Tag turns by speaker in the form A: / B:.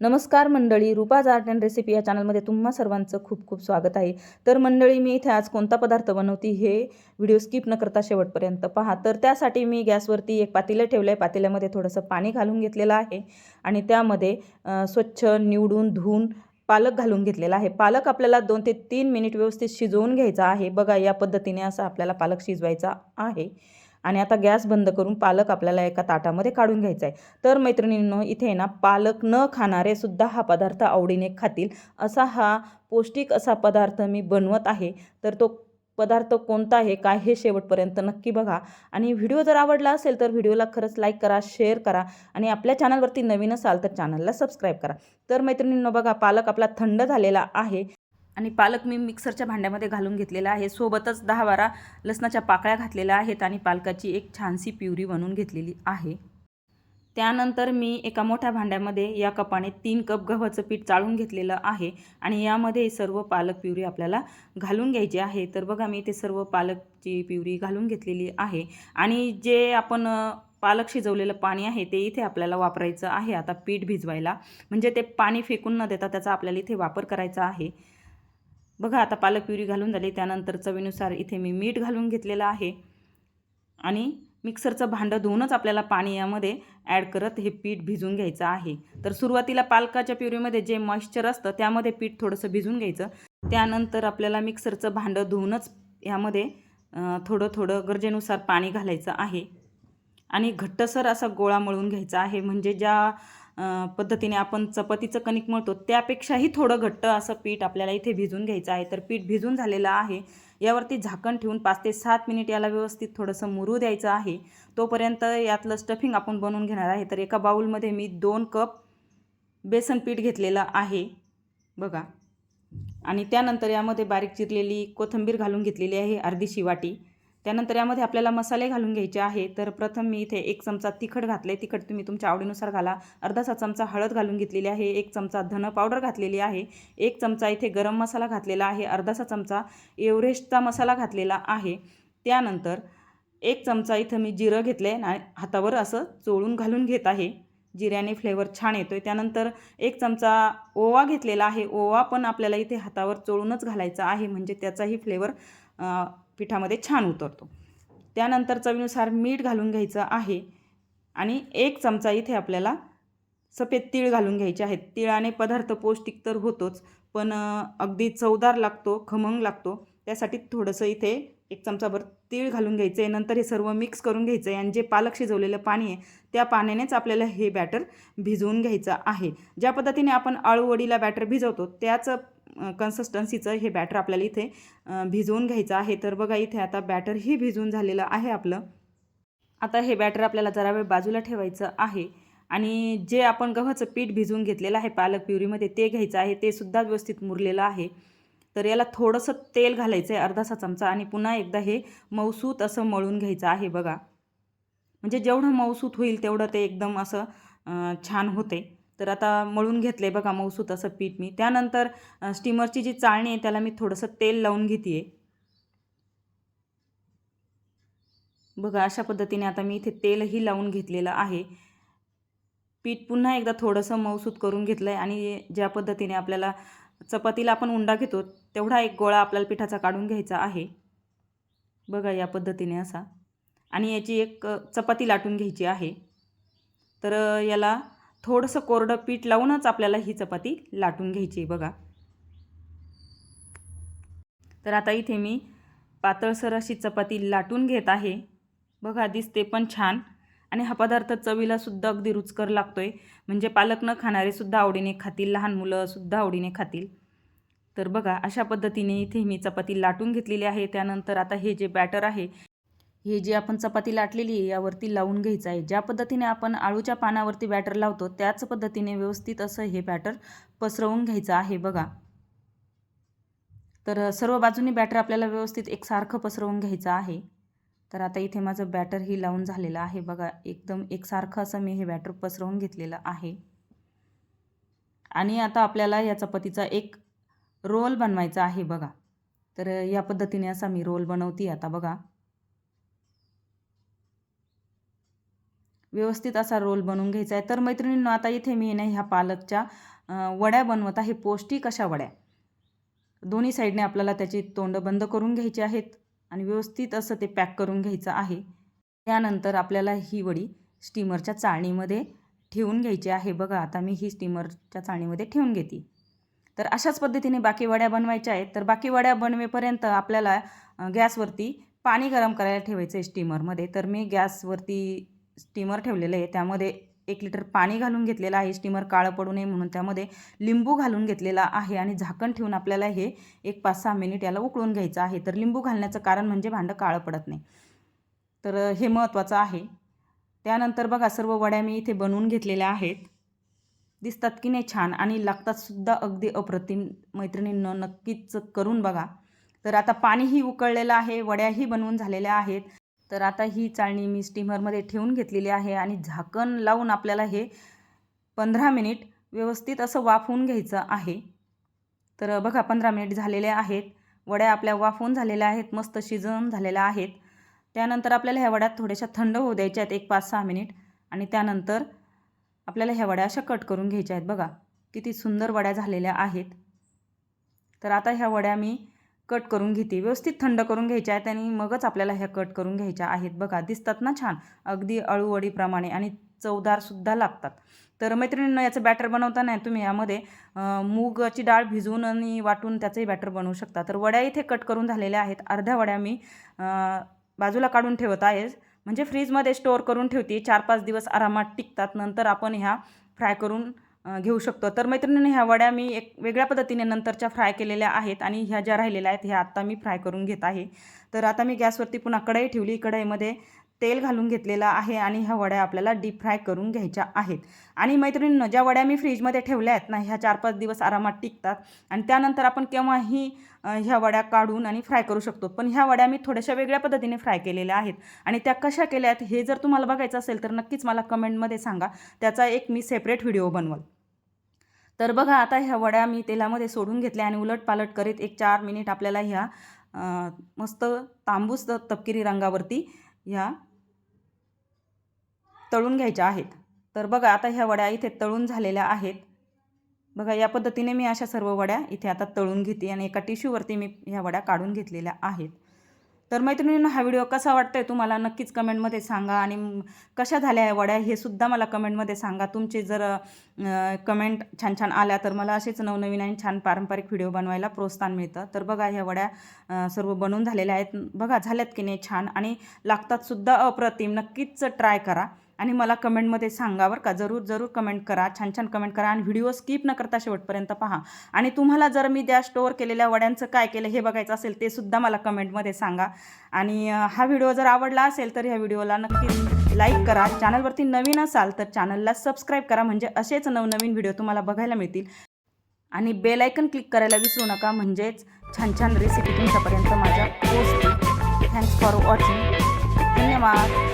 A: नमस्कार मंडळी रुपाज art and recipe या चॅनलमध्ये तुम्हा सर्वांचं खूप खूप स्वागत आहे. तर मंडळी मी इथे आज कोणता पदार्थ बनवती हे व्हिडिओ स्किप न करता शेवटपर्यंत पहा. तर त्यासाठी मी गॅसवरती एक पातेलं ठेवलं आहे पातेल्यामध्ये थोडंसं पाणी घालून घेतलेलं आहे आणि त्यामध्ये स्वच्छ निवडून धुवून पालक घालून घेतलेला आहे. पालक आपल्याला दोन ते तीन मिनिट व्यवस्थित शिजवून घ्यायचा आहे. बघा या पद्धतीने असं आपल्याला पालक शिजवायचा आहे. आणि आता गॅस बंद करून पालक आपल्याला एका ताटामध्ये काढून घ्यायचा आहे. तर मैत्रिणींनो इथे ना पालक न खाणारे सुद्धा हा पदार्थ आवडीने खातील. असा हा पौष्टिक असा पदार्थ मी बनवत आहे. तर तो पदार्थ कोणता आहे काय हे शेवटपर्यंत नक्की बघा. आणि व्हिडिओ जर आवडला असेल तर व्हिडिओला खरंच लाईक करा शेअर करा आणि आपल्या चॅनलवरती नवीन असाल तर चॅनलला सबस्क्राईब करा. तर मैत्रिणींनो बघा पालक आपला थंड झालेला आहे. आणि पालक मी मिक्सरच्या भांड्यामध्ये घालून घेतलेला आहे. सोबतच दहा बारा लसणाच्या पाकळ्या घातलेल्या आहेत आणि पालकाची एक छानशी प्युरी बनवून घेतलेली आहे. त्यानंतर मी एका मोठ्या भांड्यामध्ये या कपाने तीन कप गव्हाचं पीठ चाळून घेतलेलं आहे आणि यामध्ये सर्व पालक प्युरी आपल्याला घालून घ्यायची आहे. तर बघा मी ते सर्व पालकची प्युरी घालून घेतलेली आहे आणि जे आपण पालक शिजवलेलं पाणी आहे ते इथे आपल्याला वापरायचं आहे आता पीठ भिजवायला. म्हणजे ते पाणी फेकून न देता त्याचा आपल्याला इथे वापर करायचा आहे. बघा आता पालक प्युरी घालून झाली. त्यानंतर चवीनुसार इथे मी मीठ घालून घेतलेलं आहे. आणि मिक्सरचं भांडं धुवूनच आपल्याला पाणी यामध्ये ॲड करत हे पीठ भिजून घ्यायचं आहे. तर सुरुवातीला पालकाच्या प्युरीमध्ये जे मॉइश्चर असतं त्यामध्ये पीठ थोडंसं भिजून घ्यायचं. त्यानंतर आपल्याला मिक्सरचं भांडं धुवूनच यामध्ये थोडं थोडं गरजेनुसार पाणी घालायचं आहे. आणि घट्टसर असा गोळा मळून घ्यायचा आहे. म्हणजे ज्या पद्धतीने आपण चपातीचं कणिक मळतो त्यापेक्षाही थोडं घट्ट असं पीठ आपल्याला इथे भिजून घ्यायचं आहे. तर पीठ भिजून झालेलं आहे. यावरती झाकण ठेवून पाच ते सात मिनिट याला व्यवस्थित थोडंसं मुरू द्यायचं आहे. तोपर्यंत यातलं स्टफिंग आपण बनवून घेणार आहे. तर एका बाऊलमध्ये मी दोन कप बेसन पीठ घेतलेलं आहे. बघा. आणि त्यानंतर यामध्ये बारीक चिरलेली कोथिंबीर घालून घेतलेली आहे अर्धीशी वाटी त्यानंतर यामध्ये आपल्याला मसाले घालून घ्यायचे आहे. तर प्रथम मी इथे एक चमचा तिखट घातले तिखट तुम्ही तुमच्या आवडीनुसार घाला. अर्धासा चमचा हळद घालून घेतलेली आहे. एक चमचा धन पावडर घातलेली आहे. एक चमचा इथे गरम मसाला घातलेला आहे. अर्धासा चमचा एव्हरेस्टचा मसाला घातलेला आहे. त्यानंतर एक चमचा इथं मी जिरं घेतलं आहे आणि हातावर असं चोळून घालून घेत आहे. जिऱ्याने फ्लेवर छान येतो आहे त्यानंतर एक चमचा ओवा घेतलेला आहे. ओवा पण आपल्याला इथे हातावर चोळूनच घालायचा आहे. म्हणजे त्याचाही फ्लेवर पिठामध्ये छान उतरतो. त्यानंतर चवीनुसार मीठ घालून घ्यायचं आहे. आणि एक चमचा इथे आपल्याला सफेद तीळ घालून घ्यायचे आहेत. तिळाने पदार्थ पौष्टिक तर होतोच पण अगदी चवदार लागतो खमंग लागतो. त्यासाठी थोडंसं इथे एक चमचाभर तीळ घालून घ्यायचं आहे नंतर हे सर्व मिक्स करून घ्यायचं आहे आणि जे पालक शिजवलेलं पाणी आहे त्या पाण्यानेच आपल्याला हे बॅटर भिजवून घ्यायचं आहे. ज्या पद्धतीने आपण आळूवडीला बॅटर भिजवतो त्याच कन्सिस्टन्सीचं हे बॅटर आपल्याला इथे भिजवून घ्यायचं आहे. तर बघा इथे आता बॅटरही भिजवून झालेलं आहे आपलं. आता हे बॅटर आपल्याला जरा वेळ बाजूला ठेवायचं आहे. आणि जे आपण गव्हाचं पीठ भिजवून घेतलेलं आहे पालक प्युरीमध्ये ते घ्यायचं आहे. ते सुद्धा व्यवस्थित मुरलेलं आहे. तर याला थोडंसं तेल घालायचं आहे अर्धासा चमचा. आणि पुन्हा एकदा हे मऊसूत असं मळून घ्यायचं आहे बघा. म्हणजे जेवढं मऊसूत होईल तेवढं ते एकदम असं छान होते. तर आता मळून घेतलं आहे बघा मऊसूत असं पीठ मी. त्यानंतर स्टीमरची जी चाळणी आहे त्याला मी थोडंसं तेल लावून घेते आहे बघा अशा पद्धतीने आता मी इथे तेलही लावून घेतलेलं आहे. पीठ पुन्हा एकदा थोडंसं मऊसूत करून घेतलं आहे आणि ज्या पद्धतीने आपल्याला चपातीला आपण उंडा घेतो तेवढा एक गोळा आपल्याला पिठाचा काढून घ्यायचा आहे. बघा या पद्धतीने असा. आणि याची एक चपाती लाटून घ्यायची आहे. तर याला थोडंसं कोरडं पीठ लावूनच आपल्याला ही चपाती लाटून घ्यायची आहे बघा. तर आता इथे मी पातळसर अशी चपाती लाटून घेत आहे. बघा दिसते पण छान. आणि हा पदार्थ चवीलासुद्धा अगदी रुचकर लागतो आहे म्हणजे पालक न खाणारेसुद्धा आवडीने खातील लहान मुलंसुद्धा आवडीने खातील. तर बघा अशा पद्धतीने इथे मी चपाती लाटून घेतलेली आहे. त्यानंतर आता हे जे बॅटर आहे हे जी आपण चपाती लाटलेली आहे यावरती लावून घ्यायचं आहे. ज्या पद्धतीने आपण आळूच्या पानावरती बॅटर लावतो त्याच पद्धतीने व्यवस्थित असं हे बॅटर पसरवून घ्यायचं आहे बघा. तर सर्व बाजूनी बॅटर आपल्याला व्यवस्थित एकसारखं पसरवून घ्यायचं आहे. तर आता इथे माझं बॅटरही लावून झालेलं आहे बघा. एकदम एकसारखं असं मी हे बॅटर पसरवून घेतलेलं आहे. आणि आता आपल्याला या चपातीचा एक रोल बनवायचा आहे बघा. तर या पद्धतीने असा मी रोल बनवते आता बघा. व्यवस्थित असा रोल बनवून घ्यायचा आहे. तर मैत्रिणींनो आता इथे मी ना ह्या पालकच्या वड्या बनवत आहे. पौष्टिक अशा वड्या. दोन्ही साईडने आपल्याला त्याची तोंड बंद करून घ्यायची आहेत आणि व्यवस्थित असं ते पॅक करून घ्यायचं आहे. त्यानंतर आपल्याला ही वडी स्टीमरच्या चाळणीमध्ये ठेवून घ्यायची आहे. बघा आता मी ही स्टीमरच्या चाळणीमध्ये ठेवून घेते. तर अशाच पद्धतीने बाकी वड्या बनवायच्या आहेत. तर बाकी वड्या बनवेपर्यंत आपल्याला गॅसवरती पाणी गरम करायला ठेवायचं आहे स्टीमरमध्ये. तर मी गॅसवरती स्टीमर ठेवलेलं आहे. त्यामध्ये एक लिटर पाणी घालून घेतलेलं आहे. स्टीमर काळं पडू नये म्हणून त्यामध्ये लिंबू घालून घेतलेला आहे आणि झाकण ठेवून आपल्याला हे एक पाच सहा मिनिट याला उकळून घ्यायचं आहे. तर लिंबू घालण्याचं कारण म्हणजे भांडं काळं पडत नाही. तर हे महत्त्वाचं आहे. त्यानंतर बघा सर्व वड्या मी इथे बनवून घेतलेल्या आहेत. दिसतात की नाही छान आणि लागतातसुद्धा अगदी अप्रतिम. मैत्रिणींनं नक्कीच करून बघा. तर आता पाणीही उकळलेलं आहे वड्याही बनवून झालेल्या आहेत. तर आता ही चाळणी मी स्टीमरमध्ये ठेवून घेतलेली आहे आणि झाकण लावून आपल्याला हे पंधरा मिनिट व्यवस्थित असं वाफवून घ्यायचं आहे. तर बघा पंधरा मिनिट झालेले आहेत. वड्या आपल्या वाफवून झालेल्या आहेत मस्त शिजवून झालेल्या आहेत. त्यानंतर आपल्याला ह्या वड्या थोड्याशा थंड होऊ द्यायच्या आहेत एक पाच सहा मिनिट. आणि त्यानंतर आपल्याला ह्या वड्या अशा कट करून घ्यायच्या आहेत. बघा किती सुंदर वड्या झालेल्या आहेत. तर आता ह्या वड्या मी कट करून घेते. व्यवस्थित थंड करून घ्यायच्या आहेत आणि मगच आपल्याला ह्या कट करून घ्यायच्या आहेत. बघा दिसतात ना छान? अगदी अळूवडीप्रमाणे आणि चवदारसुद्धा लागतात. तर मैत्रिणींना याचं बॅटर बनवताना तुम्ही. यामध्ये मूगाची डाळ भिजवून आणि वाटून त्याचंही बॅटर बनवू शकता. तर वड्या इथे कट करून झालेल्या आहेत. अर्ध्या वड्या मी बाजूला काढून ठेवत आहे. म्हणजे फ्रीजमध्ये स्टोअर करून ठेवते. चार पाच दिवस आरामात टिकतात. नंतर आपण ह्या फ्राय करून घेऊ शकतो. तर मैत्रिणीने ह्या वड्या मी एक वेगळ्या पद्धतीने नंतरच्या फ्राय केलेल्या आहेत आणि ह्या ज्या राहिलेल्या आहेत ह्या आत्ता मी फ्राय करून घेत आहे. तर आता मी गॅसवरती पुन्हा कढई ठेवली. कढईमध्ये तेल घालून घेतलेलं आहे आणि ह्या वड्या आपल्याला डीप फ्राय करून घ्यायच्या आहेत. आणि मैत्रिणींनो ज्या वड्या मी फ्रीजमध्ये ठेवल्या आहेत ना ह्या चार पाच दिवस आरामात टिकतात. आणि त्यानंतर आपण केव्हाही ह्या वड्या काढून आणि फ्राय करू शकतो. पण ह्या वड्या मी थोड्याशा वेगळ्या पद्धतीने फ्राय केलेल्या आहेत. आणि त्या कशा केल्या आहेत हे जर तुम्हाला बघायचं असेल तर नक्कीच मला कमेंटमध्ये सांगा. त्याचा एक मी सेपरेट व्हिडिओ बनवल. तर बघा आता ह्या वड्या मी तेलामध्ये सोडून घेतल्या आणि उलट पालट करीत एक चार मिनिट आपल्याला ह्या मस्त तांबूस तपकिरी रंगावरती ह्या तळून घ्यायच्या आहेत. तर बघा आता ह्या वड्या इथे तळून झालेल्या आहेत. बघा या पद्धतीने मी अशा सर्व वड्या इथे आता तळून घेते आणि एका टिश्यूवरती मी ह्या वड्या काढून घेतलेल्या आहेत. तर मैत्रिणींनो हा व्हिडिओ कसा वाटतोय तुम्हाला नक्कीच कमेंटमध्ये सांगा आणि कशा झाल्या या वड्या हे सुद्धा मला कमेंटमध्ये सांगा. तुमचे जर कमेंट छान छान आल्या तर मला असेच नवनवीन आणि छान पारंपरिक व्हिडिओ बनवायला प्रोत्साहन मिळतं. तर बघा ह्या वड्या सर्व बनवून झालेल्या आहेत. बघा झाल्यात की नाही छान आणि लागतात सुद्धा अप्रतिम. नक्कीच ट्राय करा. आणि मला कमेंटमध्ये सांगा बरं का? जरूर जरूर कमेंट करा. छान छान कमेंट करा आणि व्हिडिओ स्किप न करता शेवटपर्यंत पहा. आणि तुम्हाला जर मी त्या स्टोअर केलेल्या वड्यांचं काय केलं हे बघायचं असेल ते सुद्धा मला कमेंटमध्ये सांगा. आणि हा व्हिडिओ जर आवडला असेल तर ह्या व्हिडिओला नक्की लाईक करा. चॅनलवरती नवीन असाल तर चॅनलला सबस्क्राईब करा. म्हणजे असेच नवनवीन व्हिडिओ तुम्हाला बघायला मिळतील. आणि बेल आयकन क्लिक करायला विसरू नका. म्हणजेच छान छान रेसिपी तुमच्यापर्यंत माझ्या पोचतील थँक्स फॉर वॉचिंग धन्यवाद.